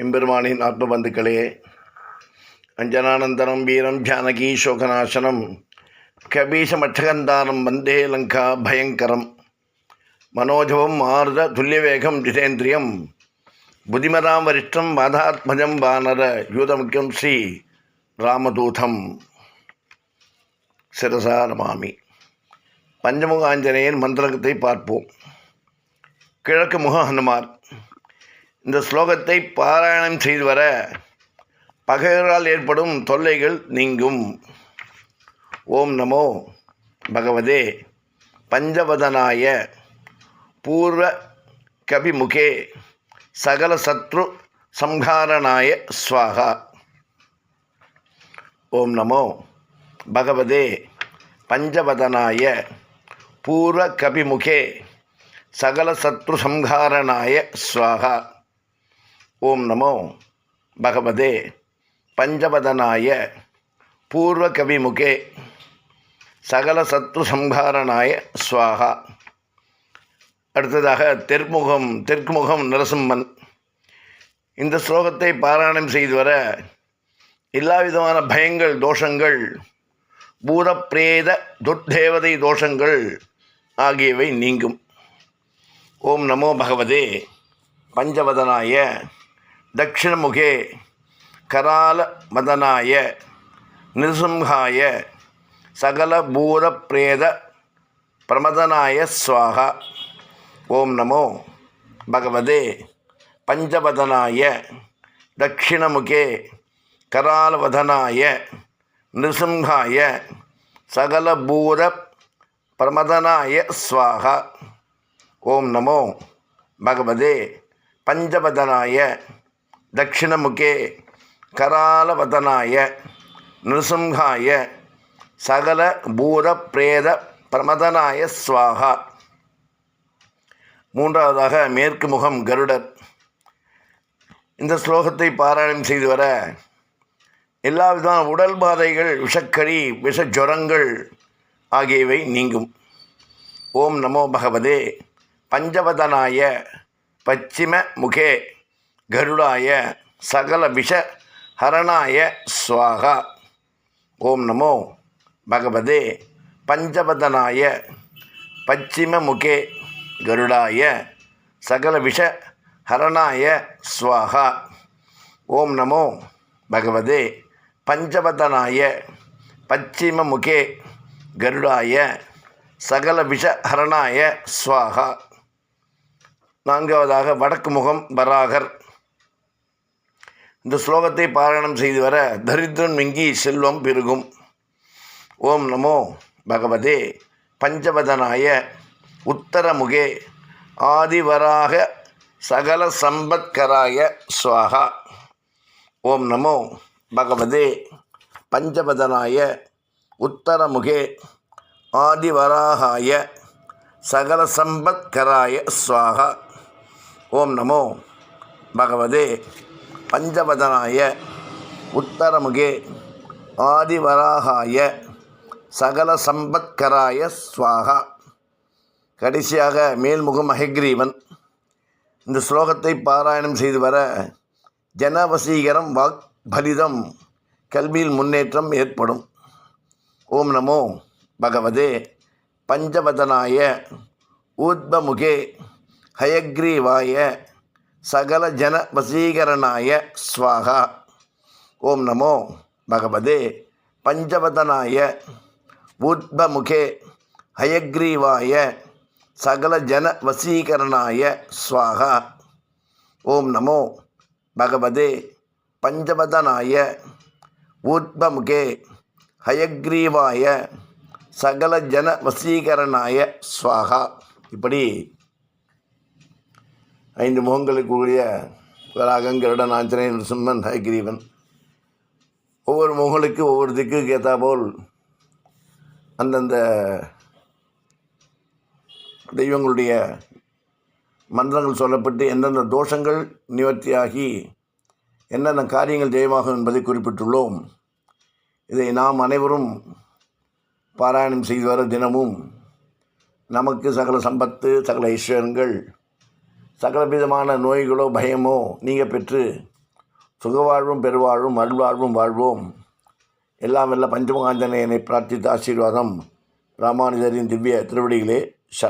எம்பெருமானின் ஆத்மபந்துக்களே அஞ்சனானந்தனம் வீரம் ஜானகி சோகநாசனம் கபீசமட்சகந்தானம் வந்தே லங்கா பயங்கரம் மனோஜவம் மாருத துல்லியவேகம் ஜிதேந்திரியம் புதிமதாம் வரிஷ்டம் மாதாத்மஜம் வானர யூதமுக்கியம் ஸ்ரீ ராமதூதம். சிரசா நமாமி. பஞ்சமுக ஆஞ்சநேயன் மந்திரகத்தை பார்ப்போம். கிழக்கு முக ஹனுமான். இந்த ஸ்லோகத்தை பாராயணம் செய்து வர பகைவரால் ஏற்படும் தொல்லைகள் நீங்கும். ஓம் நமோ பகவதே பஞ்சவதனாய பூர்வ கபிமுகே சகல சத்ரு சம்ஹாரணாய ஸ்வாகா. ஓம் நமோ பகவதே பஞ்சவதனாய பூர்வ கபிமுகே சகல சத்ரு சம்ஹாரணாய ஸ்வாகா. ஓம் நமோ பகவதே பஞ்சவதனாய பூர்வ கவிமுகே சகல சத்து சம்ஹாரனாய ஸ்வாகா அடுத்ததாக தெற்குமுகம் தெற்குமுகம் நரசிம்மன். இந்த ஸ்லோகத்தை பாராயணம் செய்து வர எல்லா விதமான பயங்கள் தோஷங்கள் பூதப்பிரேத துர்தேவதை தோஷங்கள் ஆகியவை நீங்கும். ஓம் நமோ பகவதே பஞ்சவதனாய தட்சிணமுகே கரால மதனாய நிருசிம்ஹாய சகல பூதப்பிரேத பிரமதனாய சுவாகா ஓம் நமோ பகவதே. பஞ்சவதனாய தட்சிணமுகே கராலவதனாய நிருசிம்ஹாய சகலபூத பிரமதனாய சுவாகா ஓம் நமோ பகவதே. பஞ்சவதனாய தட்சிணமுகே கராலவதனாய நிருசிம்ஹாய சகல பூத பிரேத பிரமதனாய ஸ்வாகா மூன்றாவதாக மேற்கு முகம் கருடர். இந்த ஸ்லோகத்தை பாராயணம் செய்து வர எல்லா விதமான உடல் பாதைகள் விஷக்கடி விஷஜுரங்கள் ஆகியவை நீங்கும். ஓம் நமோ பகவதே. பஞ்சவதனாய பச்சிம முகே கருடாய சகல விஷ ஹரணாய ஸ்வாகா ஓம் நமோ பகவதே. பஞ்சபதனாய பச்சிம முகே. கருடாய சகல விஷ ஹரணாய ஸ்வாகா ஓம் நமோ பகவதே. பஞ்சபதனாய பச்சிம முகே. கருடாய சகல விஷ ஹரணாய ஸ்வாகா நான்காவதாக வடக்கு முகம் பராகர் இந்த ஸ்லோகத்தை பாராயணம் செய்து வர தரித்திரன் மிங்கி செல்வம் பெருகும். ஓம் நமோ பகவதே. பஞ்சவதனாய உத்தரமுகே. ஆதிவராக சகல சம்பத்கராய ஸ்வாகா ஓம் நமோ பகவதே. பஞ்சவதனாய உத்தரமுகே. ஆதிவராகாய சகல சம்பத்கராய ஸ்வாகா ஓம் நமோ பகவதே. பஞ்சவதனாய உத்தரமுகே ஆதிவராகாய சகல சம்பத்கராய ஸ்வாகா. கடைசியாக மேல்முகம் அஹிக்ரீவன் இந்த ஸ்லோகத்தை பாராயணம் செய்து வர ஜனவசீகரம் வாக் பலிதம் கல்வியில் முன்னேற்றம் ஏற்படும். ஓம் நமோ பகவதே. பஞ்சவதனாய ஊத்பமுகே ஹயக்ரீவாய சகல ஜன வசீகரனாய ஸ்வாகா. ஓம் நமோ பகவதே. பஞ்சவதனாய ஊத்பமுகே ஹயக்ரீவாய சகல ஜன வசீகரனாய ஸ்வாகா. ஓம் நமோ பகவதே. பஞ்சவதனாய ஊத்பமுகே ஹயக்ரீவாய சகல ஜன வசீகரனாய ஸ்வாகா. இப்படி ஐந்து முகங்களுக்குரிய வராகம் கருடன் ஆஞ்சநேயன் நரசிம்மன் ஹைகிரீவன் ஒவ்வொரு முகங்களுக்கு ஒவ்வொரு திக்குக்கு ஏற்றா போல் அந்தந்த தெய்வங்களுடைய மந்திரங்கள் சொல்லப்பட்டு எந்தெந்த தோஷங்கள் நிவர்த்தியாகி என்னென்ன காரியங்கள் ஜெயமாகும் என்பதை குறிப்பிட்டுள்ளோம். இதை நாம் அனைவரும் பாராயணம் செய்து வர தினமும் நமக்கு சகல சம்பத்து சகல ஐஸ்வர்யங்கள் சகல விதமான நோய்களோ பயமோ நீங்க பெற்று சுகவாழ்வும் பெருவாழ்வும் அருள்வாழ்வும் வாழ்வோம். எல்லாம் எல்லாம் பஞ்சமகாந்தனையனை பிரார்த்தித்த ஆசீர்வாதம். ராமானுஜரின் திவ்ய திருவடிகளே சரண்